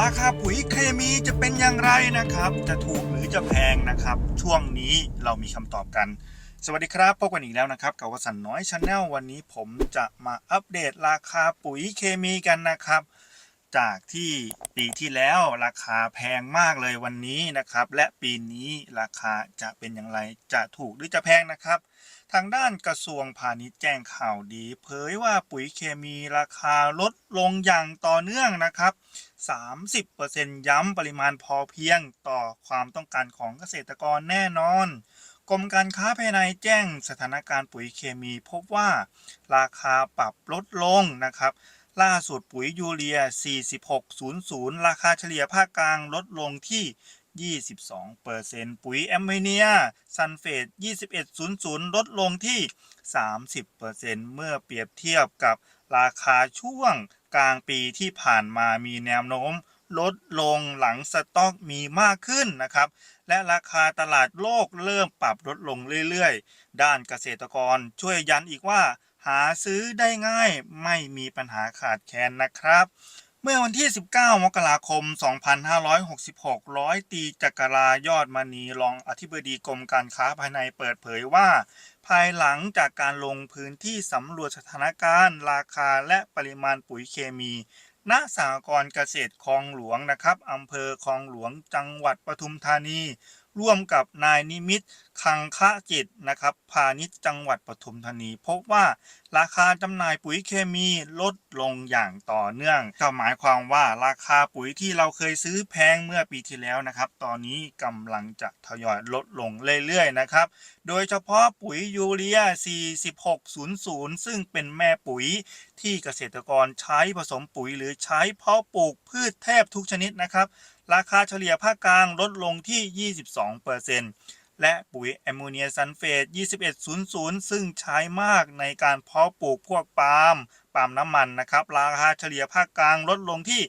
ราคาปุ๋ยเคมีจะเป็นอย่างไรนะครับ จะถูกหรือจะแพงนะครับ ช่วงนี้เรามีคำตอบกัน สวัสดีครับพบกันอีกแล้วนะครับกับวสันต์น้อยชาแนลวันนี้ผมจะมาอัปเดตราคาปุ๋ยเคมีกันนะครับ จากที่ปีที่แล้วราคาแพงมากเลยวันนี้นะครับ และปีนี้ราคาจะเป็นอย่างไรจะถูกหรือจะแพงนะครับ ทางด้านกระทรวงพาณิชย์แจ้งข่าวดี เผยว่าปุ๋ยเคมีราคาลดลงอย่างต่อเนื่องนะครับ 30%ย้ำปริมาณพอเพียงต่อความต้องการของเกษตรกรแน่นอน กรมการค้าภายในแจ้งสถานการณ์ปุ๋ยเคมีพบว่า ราคาปรับลดลงนะครับ ล่าสุดปุ๋ยยูเรีย 4600 ราคาเฉลี่ยภาคกลางลดลงที่ 22%ปุ๋ยแอมโมเนียซัลเฟต 2100 ลดลงที่ 30%เมื่อเปรียบเทียบกับราคาช่วง กลางปีที่ผ่านมามีแนวโน้ม ลดลงหลังสต็อกมีมากขึ้นนะครับ และราคาตลาดโลกเริ่มปรับลดลงเรื่อยๆ ด้านเกษตรกรช่วยยันอีกว่า หาซื้อได้ง่ายไม่มีปัญหาขาดแคลนนะครับเมื่อวันที่ 19 มกราคม 2566 ร้อยตรีจักรายอดมณีรองอธิบดีกรมการค้าภายในเปิดเผยว่า ภายหลังจากการลงพื้นที่สำรวจสถานการณ์ ราคาและปริมาณปุ๋ยเคมีณสหกรณ์เกษตรคลองหลวงนะครับอำเภอคลองหลวงจังหวัดปทุมธานี ร่วมกับนายนิมิตคังคะจิตนะครับพาณิชย์จังหวัดปทุมธานี พบว่าราคาจำหน่ายปุ๋ยเคมีลดลงอย่างต่อเนื่องก็หมายความว่าราคาปุ๋ยที่เราเคยซื้อแพงเมื่อปีที่แล้วนะครับ ตอนนี้กำลังจะทยอยลดลงเรื่อยๆนะครับ โดยเฉพาะปุ๋ยยูเรีย 4600 ซึ่งเป็นแม่ปุ๋ยที่เกษตรกรใช้ผสมปุ๋ยหรือใช้เพาะปลูกพืชแทบทุกชนิดนะครับ ราคาเฉลี่ยภาคกลางลดลงที่ 22%และปุ๋ยแอมโมเนียซัลเฟต 2100 ซึ่งใช้มากในการเพาะปลูกพวกปาล์มปาล์มน้ำมันนะครับ ราคาเฉลี่ยภาคกลางลดลงที่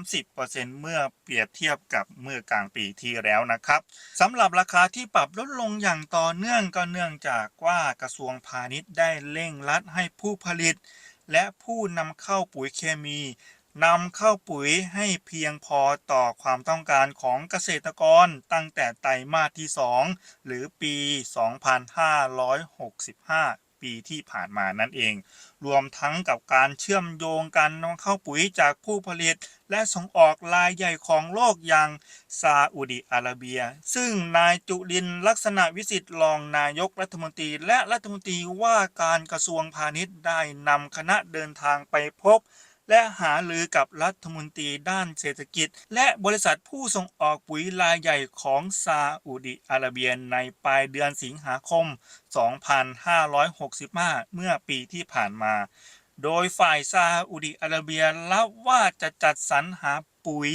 30%เมื่อเปรียบเทียบกับเมื่อกลางปีที่แล้วนะครับสำหรับราคาที่ปรับลดลงอย่างต่อเนื่องก็เนื่องจากว่ากระทรวงพาณิชย์ได้เร่งรัดให้ผู้ผลิต และผู้นำเข้าปุ๋ยเคมี นำเข้าปุ๋ยให้เพียงพอต่อความต้องการของเกษตรกรตั้งแต่ไตรมาสที่ 2 หรือปี 2565 ปีที่ผ่านมานั่นเอง รวมทั้งกับการเชื่อมโยงการนำเข้าปุ๋ยจากผู้ผลิต และส่งออกรายใหญ่ของโลกอย่างซาอุดิอาระเบีย ซึ่งนายจุลินลักษณะวิสิทธิ์รองนายกรัฐมนตรีและรัฐมนตรีว่าการกระทรวงพาณิชย์ได้นำคณะเดินทางไปพบ และหารือกับรัฐมนตรีด้านเศรษฐกิจ และบริษัทผู้ส่งออกปุ๋ยรายใหญ่ของซาอุดิอาระเบียในปลายเดือนสิงหาคม 2565 เมื่อปีที่ผ่านมา โดยฝ่ายซาอุดิอาระเบียรับว่าจะจัดสรรหาปุ๋ย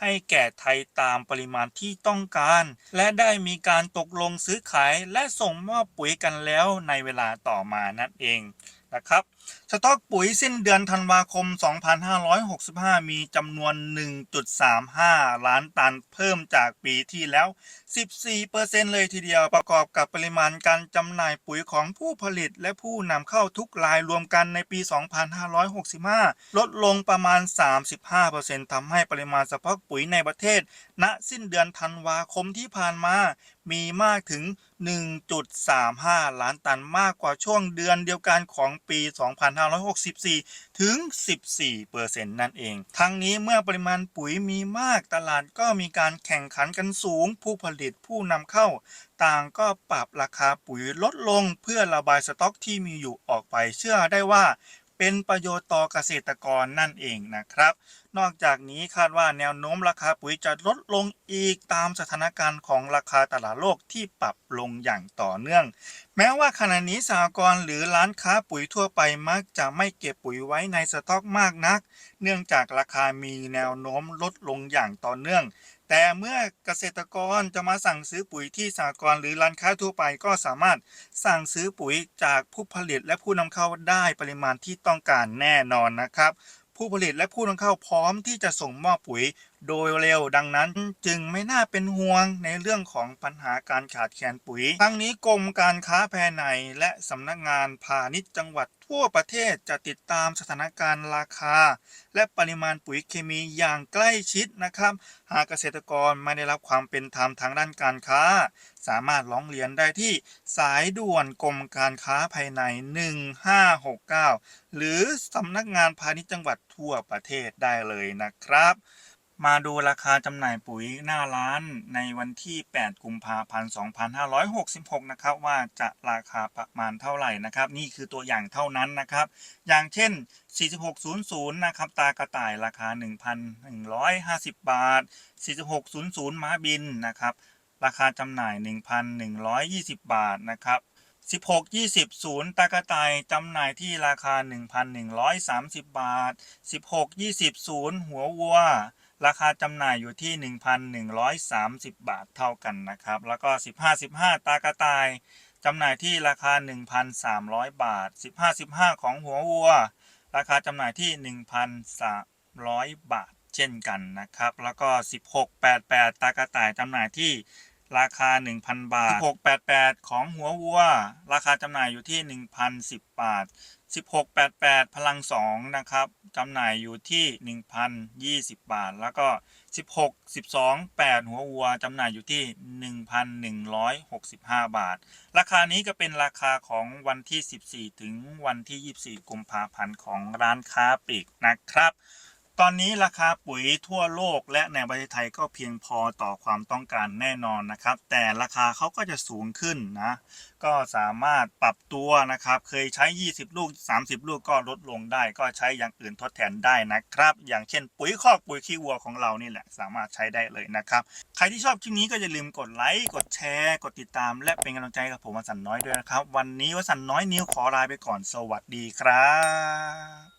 ให้แก่ไทยตามปริมาณที่ต้องการ และได้มีการตกลงซื้อขายและส่งมอบปุ๋ยกันแล้วในเวลาต่อมานั่นเองนะครับ สต็อกปุ๋ยสิ้นเดือนธันวาคม 2565 มีจำนวน 1.35 ล้านตันเพิ่มจากปีที่แล้ว 14%เลยทีเดียวประกอบกับปริมาณการจำหน่ายปุ๋ยของผู้ผลิตและผู้นำเข้าทุกรายรวมกันในปี 2565 ลดลงประมาณ 35%ทำให้ปริมาณสต็อกปุ๋ยในประเทศ ณ สิ้นเดือนธันวาคมที่ผ่านมา มีมากถึง 1.35 ล้านตันมากกว่าช่วงเดือนเดียวกันของปี 2 2564 ถึง 14%นั่นเอง ทั้งนี้เมื่อปริมาณปุ๋ยมีมากตลาดก็มีการแข่งขันกันสูง ผู้ผลิตผู้นำเข้า ต่างก็ปรับราคาปุ๋ยลดลงเพื่อระบายสต็อกที่มีอยู่ออกไปเชื่อได้ว่า เป็นประโยชน์ต่อเกษตรกรนั่นเองนะครับ นอกจากนี้คาดว่าแนวโน้มราคาปุ๋ยจะลดลงอีกตามสถานการณ์ของราคาตลาดโลกที่ปรับลงอย่างต่อเนื่อง แม้ว่าขณะนี้สหกรณ์หรือร้านค้าปุ๋ยทั่วไปมักจะไม่เก็บปุ๋ยไว้ในสต็อกมากนัก เนื่องจากราคามีแนวโน้มลดลงอย่างต่อเนื่องแต่เมื่อเกษตรกรจะมาสั่งซื้อปุ๋ยที่สากรหรือร้านค้าทั่วไปก็สามารถสั่งซื้อปุ๋ยจากผู้ผลิตและผู้นำเข้าได้ปริมาณที่ต้องการแน่นอนนะครับ ผู้ผลิตและผู้นำเข้าพร้อมที่จะส่งมอบปุ๋ย โดยเร็วดังนั้นจึงไม่น่าเป็นห่วงในเรื่องของปัญหาการขาดแคลนปุ๋ย ทั้งนี้กรมการค้าภายในและสำนักงานพาณิชย์จังหวัดทั่วประเทศจะติดตามสถานการณ์ราคา และปริมาณปุ๋ยเคมีอย่างใกล้ชิดนะครับ หากเกษตรกรไม่ได้รับความเป็นธรรมทางด้านการค้า สามารถร้องเรียนได้ที่สายด่วนกรมการค้าภายใน 1569 หรือสำนักงานพาณิชย์จังหวัดทั่วประเทศได้เลยนะครับ มาดูราคาจำหน่ายปุ๋ยหน้าร้านในวันที่ 8 กุมภาพันธ์ 2566 นะครับว่าจะราคาประมาณเท่าไหร่นะครับ นี่คือตัวอย่างเท่านั้นนะครับ อย่างเช่น 4600 นะครับ ตากระต่ายราคา 1,150 บาท 4600 ม้าบินนะครับ ราคาจำหน่าย 1,120 บาทนะครับ16 20 0 ตากระต่ายจำหน่ายที่ราคา 1,130 บาท 16 20 0 หัววัว ราคาจำหน่ายอยู่ที่ 1,130 บาทเท่ากันนะครับ แล้วก็ 15 15 ตากระต่ายจำหน่ายที่ราคา 1,300 บาท 15 15 ของหัววัว ราคาจำหน่ายที่ 1,300 บาทเช่นกันนะครับ แล้วก็ 16 88 ตากระต่ายจำหน่ายที่ราคา 1,000 บาท 16 88 ของหัววัว ราคาจำหน่ายอยู่ที่ 1,010 บาท 1688 พลัง 2 นะครับจำหน่ายอยู่ที่ 1,020 บาท แล้วก็ 16 12 8 หัววัวจำหน่ายอยู่ที่ 1,165 บาท ราคานี้ก็เป็นราคาของวันที่ 14 ถึงวันที่ 24 กุมภาพันธ์ของร้านค้าปลีกนะครับ ตอนนี้ราคาปุ๋ยทั่วโลกและในประเทศไทยก็เพียงพอต่อความต้องการแน่นอนนะครับ แต่ราคาเขาก็จะสูงขึ้นนะ ก็สามารถปรับตัวนะครับ เคยใช้ 20 ลูก 30 ลูกก็ลดลงได้ ก็ใช้อย่างอื่นทดแทนได้นะครับ อย่างเช่น ปุ๋ยคอกปุ๋ยขี้วัวของเรานี่แหละสามารถใช้ได้เลยนะครับ ใครที่ชอบคลิปนี้ก็อย่าลืมกดไลค์กดแชร์กดติดตาม และเป็นกำลังใจกับผมวสันน้อยด้วยนะครับ วันนี้วสันน้อยนิ้วขอลาไปก่อนสวัสดีครับ